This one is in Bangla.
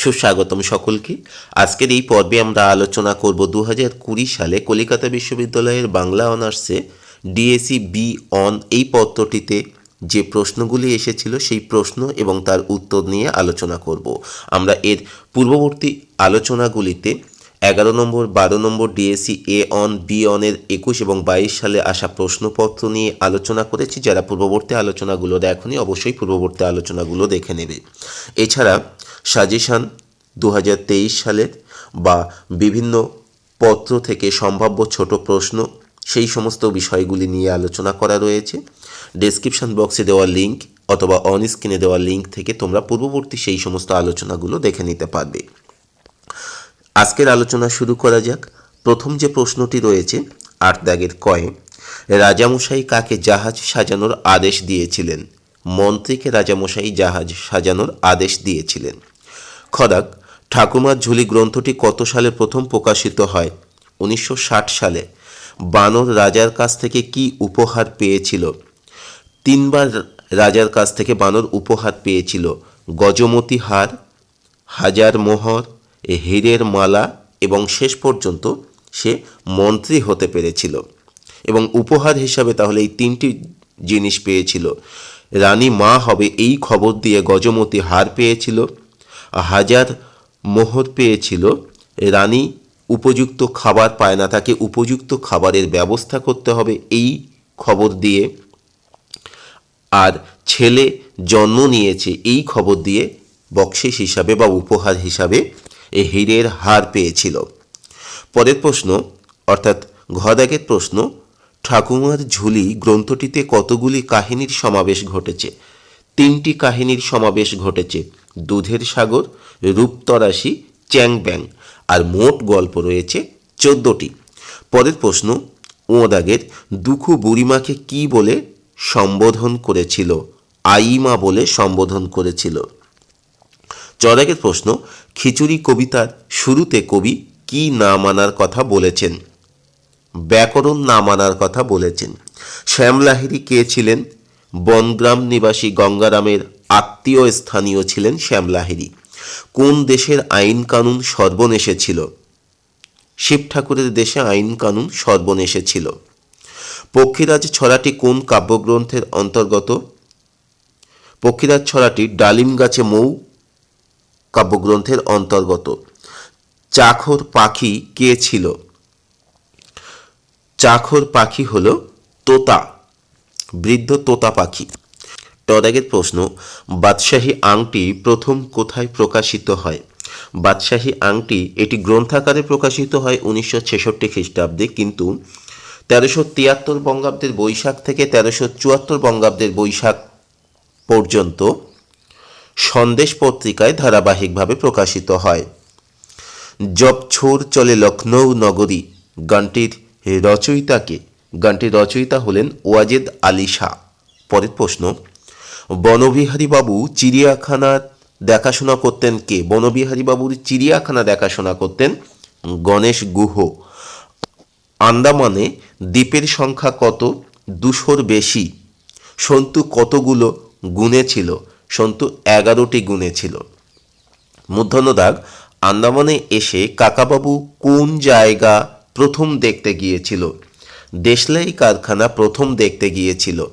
সুস্বাগতম সকলকে। আজকের এই পর্বে আমরা আলোচনা করব দু হাজার কুড়ি সালে কলিকাতা বিশ্ববিদ্যালয়ের বাংলা অনার্সে ডিএসি বি অন এই পত্রটিতে যে প্রশ্নগুলি এসেছিল সেই প্রশ্ন এবং তার উত্তর নিয়ে আলোচনা করব। আমরা এর পূর্ববর্তী আলোচনাগুলিতে এগারো নম্বর, বারো নম্বর ডিএসি এ অন, বি অনের একুশ এবং বাইশ সালে আসা প্রশ্নপত্র নিয়ে আলোচনা করেছি। যারা পূর্ববর্তী আলোচনাগুলো দেখনি, অবশ্যই পূর্ববর্তী আলোচনাগুলো দেখে নেবে। এছাড়া সাজেশান দু হাজার তেইশ সালের বা বিভিন্ন পত্র থেকে সম্ভাব্য ছোট প্রশ্ন, সেই সমস্ত বিষয়গুলি নিয়ে আলোচনা করা রয়েছে। ডেসক্রিপশন বক্সে দেওয়া লিঙ্ক অথবা অন স্ক্রিনে দেওয়া লিঙ্ক থেকে তোমরা পূর্ববর্তী সেই সমস্ত আলোচনাগুলো দেখে নিতে পারবে। আজকের আলোচনা শুরু করা যাক। প্রথম যে প্রশ্নটি রয়েছে আট দাগের কয়ে, রাজামশাই কাকে জাহাজ সাজানোর আদেশ দিয়েছিলেন? মন্ত্রীকে রাজামশাই জাহাজ সাজানোর আদেশ দিয়েছিলেন। খদাক, ঠাকুমার ঝুলি গ্রন্থটি কত সালে প্রথম প্রকাশিত হয়? উনিশশো ষাট সালে। বানর রাজার কাছ থেকে কি উপহার পেয়েছিল? তিনবার রাজার কাছ থেকে বানর উপহার পেয়েছিল। গজমতি হার, হাজার মোহর হীরের মালা এবং শেষ পর্যন্ত সে মন্ত্রী হতে পেরেছিল। এবং উপহার হিসাবে তাহলে এই তিনটি জিনিস পেয়েছিল। রানী মা হবে এই খবর দিয়ে গজমতি হার পেয়েছিল। হাজার মোহর পেয়েছিল। রানী উপযুক্ত খাবার পায় না, তাকে উপযুক্ত খাবারের ব্যবস্থা করতে হবে এই খবর দিয়ে। আর ছেলে জন্ম নিয়েছে এই খবর দিয়ে বকশিস হিসাবে বা উপহার হিসাবে এ হীরের হার পেয়েছিল। পরের প্রশ্ন, অর্থাৎ ঘদাগের প্রশ্ন, ঠাকুমার ঝুলি গ্রন্থটিতে কতগুলি কাহিনীর সমাবেশ ঘটেছে? তিনটি কাহিনীর সমাবেশ ঘটেছে। দুধের সাগর, রূপতরাশি চ্যাং ব্যাং আর মোট গল্প রয়েছে চোদ্দটি। পরের প্রশ্ন ওদাগের দুঃখু বুড়িমাকে কি বলে সম্বোধন করেছিল? আইমা বলে সম্বোধন করেছিল। চদাগের প্রশ্ন, খিচুড়ি কবিতার শুরুতে কবি কি না মানার কথা বলেছেন? ব্যাকরণ না মানার কথা বলেছেন। শ্যামলাহিরি কে ছিলেন? বনগ্রাম নিবাসী গঙ্গারামের আত্মীয় স্থানীয় ছিলেন শ্যামলাহিরি কোন দেশের আইন কানুন সর্বনেশে ছিল? শিব ঠাকুরের দেশে আইন কানুন সর্বনেশে ছিল। পক্ষীরাজ ছড়াটি কোন কাব্যগ্রন্থের অন্তর্গত? পক্ষীরাজ ছড়াটি ডালিম গাছে মৌ কাব্যগ্রন্থের অন্তর্গত। চাখর পাখি কে ছিল? চাখর পাখি হল তোতা, বৃদ্ধ তোতা পাখি। টদাগের প্রশ্ন, বাদশাহী আংটি প্রথম কোথায় প্রকাশিত হয়? বাদশাহী আংটি এটি গ্রন্থাকারে প্রকাশিত হয় উনিশশো ছেষট্টি খ্রিস্টাব্দে, কিন্তু তেরোশো তিয়াত্তর বঙ্গাব্দের বৈশাখ থেকে তেরোশো চুয়াত্তর বঙ্গাব্দের বৈশাখ পর্যন্ত সন্দেশ পত্রিকায় ধারাবাহিকভাবে প্রকাশিত হয়। জব ছোর চলে লখনৌ নগরী, গানটির রচয়িতাকে, গানটির রচয়িতা হলেন ওয়াজেদ আলী শাহ। পরের প্রশ্ন বনবিহারী বাবু চিড়িয়াখানার দেখাশোনা করতেন কে? বনবিহারী বাবুর চিড়িয়াখানা দেখাশোনা করতেন গণেশ গুহ। আন্দামানে দ্বীপের সংখ্যা কত? দুশোর বেশি। সন্তু কতগুলো গুণে ছিল? সন্তু এগারোটি গুণে ছিল। মূর্ধন্য দাগ আন্দামানে এসে কাকাবাবু কোন জায়গা প্রথম দেখতে গিয়েছিল? দেশলাই কারখানা প্রথম দেখতে গিয়েছিল।